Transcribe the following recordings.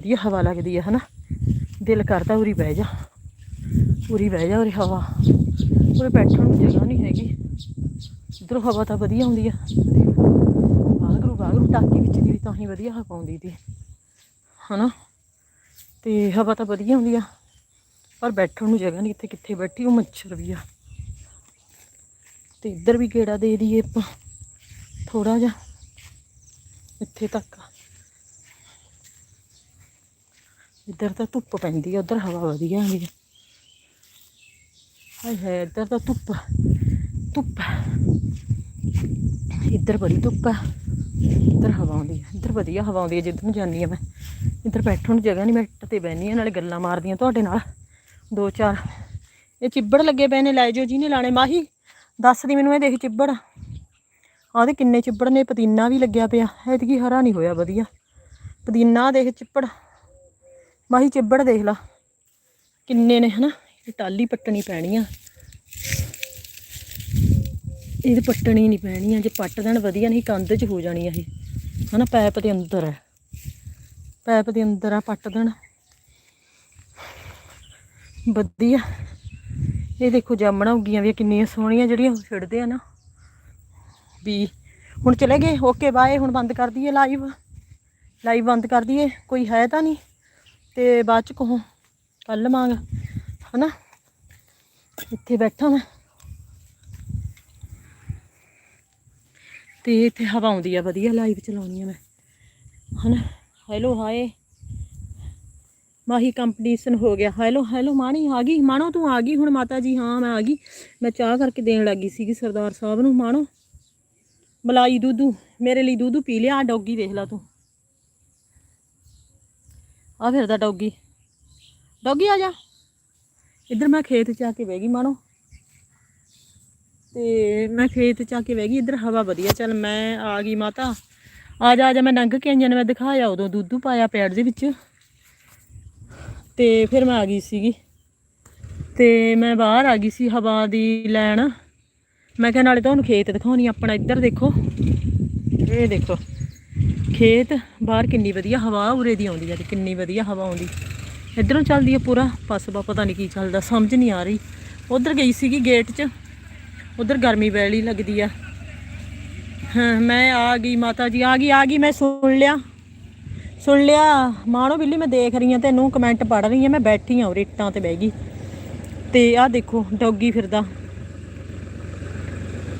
ਵਧੀਆ ਹਵਾ ਲੱਗਦੀ ਆ, ਹਨਾ? ਦਿਲ ਕਰਦਾ ਉਰੀ ਬਹਿ ਜਾ। ਉਰੀ ਬਹਿ ਜਾ ਉਰੀ ਹਵਾ। ਉਰੇ ਬੈਠਣ ਨੂੰ ਜਗ੍ਹਾ ਨਹੀਂ ਹੈਗੀ। ਇਧਰੋਂ ਹਵਾ ਤਾਂ ਵਧੀਆ ਆਉਂਦੀ ਆ। ਬਾਗਰੂ ਬਾਗਰੂ ਟਾਕੀ ਵਿੱਚ ਦੀ ਵੀ ਤਾਂ ਹੀ ਵਧੀਆ ਹਵਾ ਆਉਂਦੀ ਤੀ, ਹਨਾ? ਤੇ ਹਵਾ ਤਾਂ ਵਧੀਆ ਆਉਂਦੀ ਆ। ਪਰ ਬੈਠਣ ਨੂੰ ਜਗ੍ਹਾ ਨਹੀਂ ਇੱਥੇ ਕਿੱਥੇ ਬੈਠੀ, ਉਹ ਮੱਛਰ ਵੀ ਆ। ਤੇ ਇੱਧਰ ਵੀ ਗੇੜਾ ਦੇ ਦਈਏ ਆਪਾਂ ਥੋੜਾ ਜਿਹਾ, ਇੱਥੇ ਤੱਕ। ਇੱਧਰ ਤਾਂ ਧੁੱਪ ਪੈਂਦੀ ਆ, ਉਧਰ ਹਵਾ ਵਧੀਆ ਆਉਂਦੀ ਆ। ਹਾਏ ਹਾਏ, ਇੱਧਰ ਤਾਂ ਧੁੱਪ ਧੁੱਪ। ਇੱਧਰ ਬੜੀ ਧੁੱਪ ਆ, ਇੱਧਰ ਹਵਾ ਆਉਂਦੀ ਆ, ਇੱਧਰ ਵਧੀਆ ਹਵਾ ਆਉਂਦੀ ਹੈ ਜਿੱਧਰ ਨੂੰ ਜਾਂਦੀ ਆ ਮੈਂ। ਇੱਧਰ ਬੈਠਣ ਨੂੰ ਜਗ੍ਹਾ ਨਹੀਂ ਮੈਂ ਇੱਟ ਤੇ ਬਹਿਨੀ ਆ, ਨਾਲੇ ਗੱਲਾਂ ਮਾਰਦੀਆਂ ਤੁਹਾਡੇ ਨਾਲ। ਦੋ ਚਾਰ, ਇਹ ਚਿੱਬੜ ਲੱਗੇ ਪਏ ਨੇ, ਲੈ ਜਾਓ ਜਿਹਨੇ ਲਾਣੇ ਮਾਹੀ ਦੱਸਦੀ ਮੈਨੂੰ ਇਹ ਦੇਖ ਚਿੱਬੜ। ਆਹਦੇ ਕਿੰਨੇ ਚਿੱਬੜ ਨੇ, ਪਦੀਨਾ ਵੀ ਲੱਗਿਆ ਪਿਆ, ਐਤਕੀ ਹਰਾ ਨਹੀਂ ਹੋਇਆ ਵਧੀਆ। ਪੁਦੀਨਾ ਦੇਖ ਚਿੱਬੜ। ਮਾਹੀ ਚਿੱਬੜ ਦੇਖ ਲਾ। ਕਿੰਨੇ ਨੇ ਹਨਾ, ਇਹ ਟਾਲੀ ਪੱਟਣੀ ਪੈਣੀ ਆ। ਇਹ ਪੱਟਣੀ ਨਹੀਂ ਪੈਣੀ ਆ, ਜੇ ਪੱਟ ਦੇਣ ਵਧੀਆ ਨਹੀਂ, ਕੰਧ 'ਚ ਹੋ ਜਾਣੀ ਆ ਇਹ। ਹਨਾ, ਪੈਪ ਦੇ ਅੰਦਰ ਹੈ ਪੈਪ ਦੇ ਅੰਦਰ ਆ ਪੱਟ ਦੇਣ। ਵਧੀਆ। ਇਹ ਦੇਖੋ ਜਾਮਣਾ ਉੱਗੀਆਂ ਵੀ ਕਿੰਨੀਆਂ ਸੋਹਣੀਆਂ ਜਿਹੜੀਆਂ ਛਿੜਦੇ ਆ ਨਾ। ਵੀ ਹੁਣ ਚਲੇ ਗਏ, ਓਕੇ, ਬਾਏ, ਹੁਣ ਬੰਦ ਕਰ ਦਈਏ ਲਾਈਵ ਲਾਈਵ ਬੰਦ ਕਰ ਦਈਏ, ਕੋਈ ਹੈ ਤਾਂ ਨਹੀਂ। ਤੇ ਬਾਅਦ ਚ ਕਹੋ ਕੱਲ ਲਵਾਂਗਾ, ਹਨਾ? ਇੱਥੇ ਬੈਠਾ ਮੈਂ। ਤੇ ਇੱਥੇ ਹਵਾ ਆਉਂਦੀ ਆ, ਵਧੀਆ ਲਾਈਵ ਚਲਾਉਣੀ ਆ ਮੈਂ, ਹਨਾ? ਹੈਲੋ ਹਾਏ ਮਾਹੀ ਕੰਪੀਟੀਸ਼ਨ ਹੋ ਗਿਆ। ਹੈਲੋ ਹੈਲੋ ਮਾਣੀ ਆ ਗਈ। ਮਾਣੋ, ਤੂੰ ਆ ਗਈ ਹੁਣ ਮਾਤਾ ਜੀ ਹਾਂ, ਮੈਂ ਆ ਗਈ। ਮੈਂ ਚਾਹ ਕਰਕੇ ਦੇਣ ਲੱਗੀ ਸੀਗੀ ਸਰਦਾਰ ਸਾਹਿਬ ਨੂੰ। ਮਾਣੋ, ਮਲਾਈ ਦੁੱਧੂ, ਮੇਰੇ ਲਈ ਦੁੱਧੂ ਪੀ ਲਿਆ ਡੌਗੀ ਦੇਖ ਲਾ ਤੂੰ। ਆ ਫਿਰਦਾ ਡੌਗੀ। ਡੌਗੀ ਆ ਜਾ। ਇੱਧਰ ਮੈਂ ਖੇਤ ਚ ਆ ਕੇ ਬਹਿ ਗਈ ਮਾਣੋ। ਤੇ ਮੈਂ ਖੇਤ ਚ ਆ ਕੇ ਬਹਿ ਗਈ, ਇੱਧਰ ਹਵਾ ਵਧੀਆ, ਚੱਲ ਮੈਂ ਆ ਗਈ ਮਾਤਾ। ਆ ਜਾ ਆ ਜਾ, ਮੈਂ ਲੰਘ ਕੇ ਆਈਆਂ ਨੇ, ਮੈਂ ਦਿਖਾਇਆ ਉਦੋਂ ਦੁੱਧ ਪਾਇਆ ਪੈੜ ਦੇ ਵਿੱਚ। ਤੇ ਫਿਰ ਮੈਂ ਆ ਗਈ ਸੀਗੀ। ਤੇ ਮੈਂ ਬਾਹਰ ਆ ਗਈ ਸੀ ਹਵਾ ਦੀ ਲੈਣ। ਮੈਂ ਕਿਹਾ ਨਾਲੇ ਤੁਹਾਨੂੰ ਖੇਤ ਦਿਖਾਉਣੀ ਆਪਣਾ ਇੱਧਰ ਦੇਖੋ। ਇਹ ਦੇਖੋ। ਖੇਤ ਬਾਹਰ ਕਿੰਨੀ ਵਧੀਆ ਹਵਾ ਉਰੇ ਦੀ ਆਉਂਦੀ ਹੈ ਤੇ ਕਿੰਨੀ ਵਧੀਆ ਹਵਾ ਆਉਂਦੀ। ਇੱਧਰੋਂ ਚੱਲਦੀ ਹੈ ਪੂਰਾ ਪਸਬਾ ਪਤਾ ਨਹੀਂ ਕੀ ਚੱਲਦਾ, ਸਮਝ ਨਹੀਂ ਆ ਰਹੀ। ਉਧਰ ਗਈ ਸੀਗੀ ਗੇਟ 'ਚ, ਉਧਰ ਗਰਮੀ ਵੈਲੀ ਲੱਗਦੀ ਆ। ਮੈਂ ਆ ਗਈ ਮਾਤਾ ਜੀ, ਆ ਗਈ ਆ ਗਈ, ਮੈਂ ਸੁਣ ਲਿਆ। ਸੁਣ ਲਿਆ। ਮਾਣੋ ਬਿੱਲੀ, ਮੈਂ ਦੇਖ ਰਹੀ ਹਾਂ ਤੈਨੂੰ ਕਮੈਂਟ ਪੜ ਰਹੀ ਹਾਂ ਮੈਂ ਬੈਠੀ ਹਾਂ ਉਰੇ ਇੱਟਾਂ ਤੇ ਬਹਿ ਗਈ। ਤੇ ਆਹ ਦੇਖੋ, ਡੌਗੀ ਫਿਰਦਾ।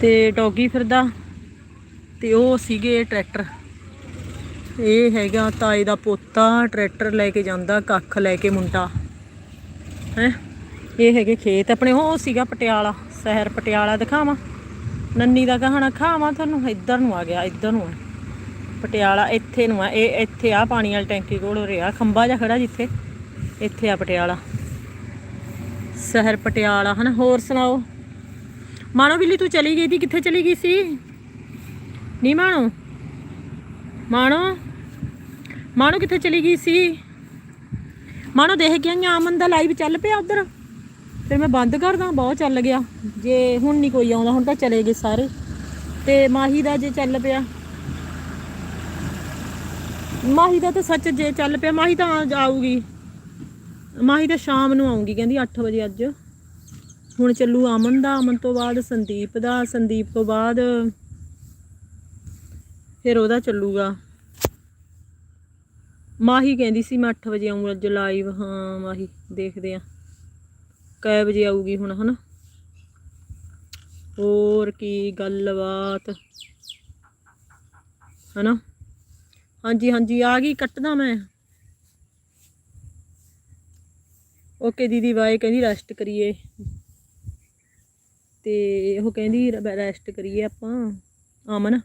ਤੇ ਡੌਗੀ ਫਿਰਦਾ। ਤੇ ਉਹ ਸੀਗੇ ਟਰੈਕਟਰ। ਇਹ ਹੈਗਾ ਤਾਏ ਦਾ ਪੋਤਾ, ਟਰੈਕਟਰ ਲੈ ਕੇ ਜਾਂਦਾ, ਕੱਖ ਲੈ ਕੇ ਮੁੰਡਾ। ਹੈ? ਇਹ ਹੈਗੇ ਖੇਤ। ਆਪਣੇ ਉਹ ਸੀਗਾ ਪਟਿਆਲਾ, ਸ਼ਹਿਰ ਪਟਿਆਲਾ ਦਿਖਾਵਾਂ। ਨੰਨੀ ਦਾ ਕਹਾਣਾ ਖਾਵਾਂ ਤੁਹਾਨੂੰ, ਇੱਧਰ ਨੂੰ ਆ ਗਿਆ, ਇੱਧਰ ਨੂੰ ਆ। ਪਟਿਆਲਾ ਇੱਥੇ ਨੂੰ ਆ, ਇਹ ਇੱਥੇ ਆ ਪਾਣੀ ਵਾਲੀ ਟੈਂਕੀ ਕੋਲ ਰਿਹਾ ਖੰਭਾ ਜਿਹਾ ਖੜਾ ਜਿੱਥੇ। ਇੱਥੇ ਆ ਪਟਿਆਲਾ। ਸ਼ਹਿਰ ਪਟਿਆਲਾ, ਹਨਾ, ਹੋਰ ਸੁਣਾਓ? ਮਾਣੋ ਬਿੱਲੀ, ਤੂੰ ਚਲੀ ਗਈ ਸੀ ਕਿੱਥੇ ਚਲੀ ਗਈ ਸੀ? ਨਹੀਂ ਮਾਣੋ ਮਾਣੋ ਮਾਣੋ ਕਿੱਥੇ ਚਲੀ ਗਈ ਸੀ? ਮਾਣੋ ਦੇਖ ਕੇ ਆਈਆਂ ਅਮਨ ਦਾ ਲਾਈਵ ਚੱਲ ਪਿਆ ਉਧਰ। ਫਿਰ ਮੈਂ ਬੰਦ ਕਰਦਾ, ਬਹੁਤ ਚੱਲ ਗਿਆ। ਜੇ ਹੁਣ ਨਹੀਂ ਕੋਈ ਆਉਂਦਾ, ਹੁਣ ਤਾਂ ਚਲੇ ਗਏ ਸਾਰੇ। ਤੇ ਮਾਹੀ ਦਾ ਜੇ ਚੱਲ ਪਿਆ। ਮਾਹੀ ਦਾ ਤਾਂ ਸੱਚ ਜੇ ਚੱਲ ਪਿਆ, ਮਾਹੀ ਤਾਂ ਆਊਗੀ ਮਾਹੀ ਤਾਂ ਸ਼ਾਮ ਨੂੰ ਆਉਂਗੀ ਕਹਿੰਦੀ 8 ਵਜੇ ਅੱਜ। ਹੁਣ ਚੱਲੂ ਅਮਨ ਦਾ ਅਮਨ ਤੋਂ ਬਾਅਦ ਸੰਦੀਪ ਦਾ, ਸੰਦੀਪ ਤੋਂ ਬਾਅਦ ਫਿਰ ਉਹਦਾ ਚੱਲੂਗਾ। ਮਾਹੀ ਕਹਿੰਦੀ ਸੀ, ਮੈਂ 8 ਵਜੇ ਆਉਂਗਾ ਅੱਜ ਲਾਈਵ ਹਾਂ ਮਾਹੀ, ਦੇਖਦੇ ਆ। ਕੈ ਵਜੇ ਆਊਗੀ ਹੁਣ, ਹਨਾ? ਹੋਰ ਕੀ ਗੱਲਬਾਤ? ਹਨਾ? ਹਾਂਜੀ ਹਾਂਜੀ, ਆ ਗਈ, ਕੱਟਦਾ ਮੈਂ। ਓਕੇ, ਦੀਦੀ, ਬਾਏ, ਕਹਿੰਦੀ ਰੈਸਟ ਕਰੀਏ। ਤੇ ਉਹ ਕਹਿੰਦੀ ਰੈਸਟ ਕਰੀਏ ਆਪਾਂ ਆਮਨ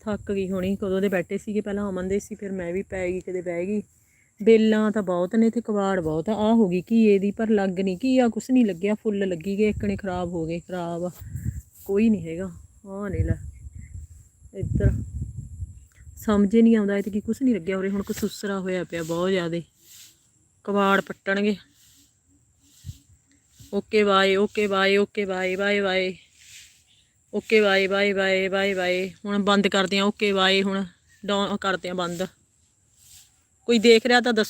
ਥੱਕ ਗਈ ਹੋਣੀ, ਕਦੋਂ ਦੇ ਬੈਠੇ ਸੀਗੇ, ਪਹਿਲਾਂ ਅਮਨ ਦੇ ਸੀ, ਫਿਰ ਮੈਂ ਵੀ ਪੈ ਗਈ ਕਦੇ ਬਹਿ ਗਈ। ਬੇਲਾਂ ਤਾਂ ਬਹੁਤ ਨੇ ਤੇ ਕਵਾੜ ਬਹੁਤ ਆ, ਆਹ ਹੋ ਗਈ ਘੀਏ ਦੀ, ਪਰ ਲੱਗ ਨਹੀਂ ਘੀਆ ਕੁਛ ਨਹੀਂ ਲੱਗਿਆ, ਫੁੱਲ ਲੱਗੀ ਗਏ ਇੱਕਣੇ ਖਰਾਬ ਹੋ ਗਏ, ਖਰਾਬ ਆ। ਕੋਈ ਨਹੀਂ ਹੈਗਾ, ਆਹ ਨਹੀਂ ਲੈ, ਇੱਧਰ। ਸਮਝ ਹੀ ਨਹੀਂ ਆਉਂਦਾ, ਇਹ ਤੇ ਕੀ ਕੁਛ ਨਹੀਂ ਲੱਗਿਆ ਉਰੇ, ਹੁਣ ਕੁਛ ਸੁਸਰਾ ਹੋਇਆ ਪਿਆ ਬਹੁਤ ਜ਼ਿਆਦੇ ਕਵਾੜ ਪੱਟਣਗੇ। Okay, bye okay bye okay, bye bye bye. Okay, bye bye bye bye bye. ਹੁਣ ਬੰਦ ਕਰਦੇ ਆ, ਓਕੇ, ਬਾਏ। ਹੁਣ ਡਾਊਨ ਕਰਦੇ ਆ, ਬੰਦ। ਕੋਈ ਦੇਖ ਰਿਹਾ ਤਾਂ ਦੱਸੋ।